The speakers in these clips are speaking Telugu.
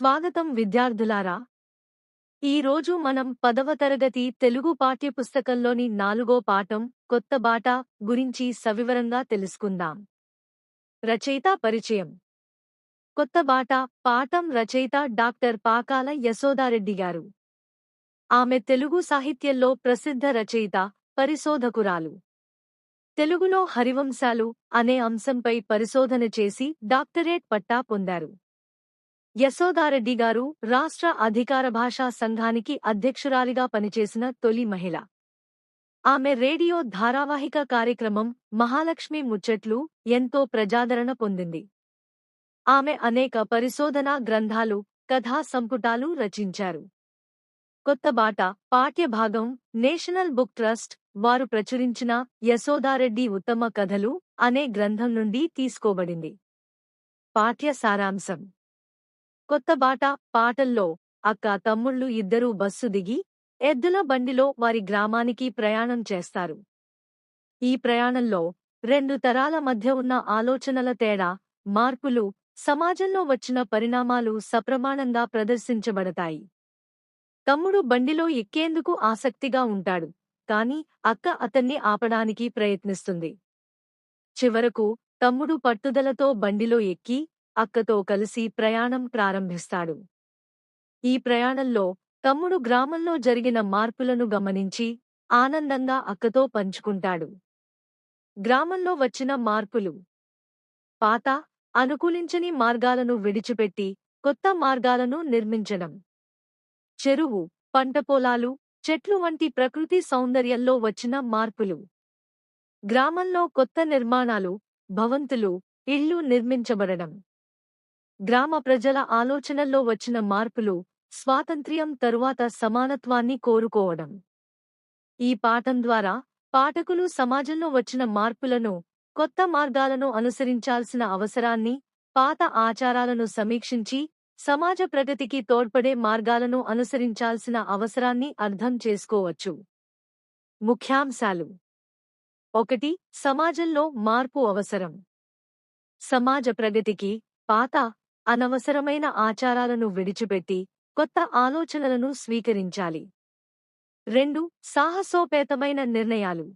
స్వాగతం విద్యార్థులారా. ఈరోజు మనం పదవ తరగతి తెలుగు పాఠ్యపుస్తకంలోని నాలుగో పాఠం కొత్త బాట గురించి సవివరంగా తెలుసుకుందాం. రచయిత పరిచయం. కొత్త బాట పాఠం రచయిత డాక్టర్ పాకాల యశోదారెడ్డి గారు. ఆమె తెలుగు సాహిత్యంలో ప్రసిద్ధ రచయిత పరిశోధకురాలు. తెలుగులో హరివంశాలు అనే అంశంపై పరిశోధన చేసి డాక్టరేట్ పట్టా పొందారు. యశోదారెడ్డి గారు రాష్ట్ర అధికార భాషా సంఘానికి అధ్యక్షురాలిగా పనిచేసిన తొలి మహిళ. ఆమె రేడియో ధారావాహిక కార్యక్రమం మహాలక్ష్మి ముచ్చట్లు ఎంతో ప్రజాదరణ పొందింది. ఆమె అనేక పరిశోధనా గ్రంథాలు కథా సంపుటాలు రచించారు. కొత్తబాట పాఠ్యభాగం నేషనల్ బుక్ ట్రస్ట్ వారు ప్రచురించిన యశోదారెడ్డి ఉత్తమ కథలు అనే గ్రంథం నుండి తీసుకోబడింది. పాఠ్య సారాంశం కొత్త బాట పాటల్లో అక్క తమ్ముళ్ళు ఇద్దరూ బస్సు దిగి ఎద్దుల బండిలో వారి గ్రామానికి ప్రయాణం చేస్తారు. ఈ ప్రయాణంలో రెండు తరాల మధ్య ఉన్న ఆలోచనల తేడా మార్పులు సమాజంలో వచ్చిన పరిణామాలు సప్రమాణంగా ప్రదర్శించబడతాయి. తమ్ముడు బండిలో ఎక్కేందుకు ఆసక్తిగా ఉంటాడు కాని అక్క అతన్ని ఆపడానికి ప్రయత్నిస్తుంది. చివరకు తమ్ముడు పట్టుదలతో బండిలో ఎక్కి అక్కతో కలిసి ప్రయాణం ప్రారంభిస్తాడు. ఈ ప్రయాణంలో తమ్ముడు గ్రామంలో జరిగిన మార్పులను గమనించి ఆనందంగా అక్కతో పంచుకుంటాడు. గ్రామంలో వచ్చిన మార్పులు. పాత అనుకూలించని మార్గాలను విడిచిపెట్టి కొత్త మార్గాలను నిర్మించడం. చెరువు పంట పొలాలు చెట్లు వంటి ప్రకృతి సౌందర్యంలో వచ్చిన మార్పులు. గ్రామంలో కొత్త నిర్మాణాలు భవంతులు ఇళ్ళు నిర్మించబడడం. గ్రామ ప్రజల ఆలోచనల్లో వచ్చిన మార్పులు స్వాతంత్ర్యం తరువాత సమానత్వాన్ని కోరుకోవడం. ఈ పాఠం ద్వారా పాఠకులు సమాజంలో వచ్చిన మార్పులను కొత్త మార్గాలను అనుసరించాల్సిన అవసరాన్ని పాత ఆచారాలను సమీక్షించి సమాజ ప్రగతికి తోడ్పడే మార్గాలను అనుసరించాల్సిన అవసరాన్ని అర్థం చేసుకోవచ్చు. ముఖ్యాంశాలు. ఒకటి సమాజంలో మార్పు అవసరం. సమాజ ప్రగతికి పాత అనవసరమైన ఆచారాలను విడిచిపెట్టి కొత్త ఆలోచనలను స్వీకరించాలి. రెండు సాహసోపేతమైన నిర్ణయాలు.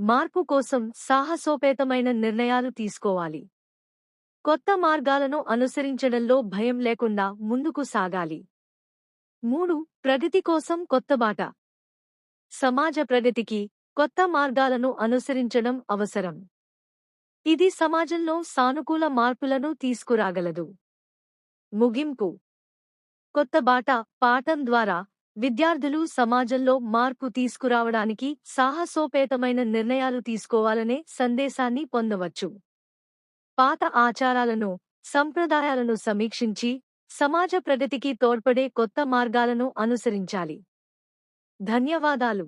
మార్పు కోసం సాహసోపేతమైన నిర్ణయాలు తీసుకోవాలి. కొత్త మార్గాలను అనుసరించడంలో భయం లేకుండా ముందుకు సాగాలి. మూడు ప్రగతి కోసం కొత్త బాట. సమాజ ప్రగతికి కొత్త మార్గాలను అనుసరించడం అవసరం. ఇది సమాజంలో సానుకూల మార్పులను తీసుకురాగలదు. ముగింపు. కొత్త బాట పాఠం ద్వారా విద్యార్థులు సమాజంలో మార్పు తీసుకురావడానికి సాహసోపేతమైన నిర్ణయాలు తీసుకోవాలనే సందేశాన్ని పొందవచ్చు. పాత ఆచారాలను సంప్రదాయాలను సమీక్షించి సమాజ ప్రగతికి తోడ్పడే కొత్త మార్గాలను అనుసరించాలి. ధన్యవాదాలు.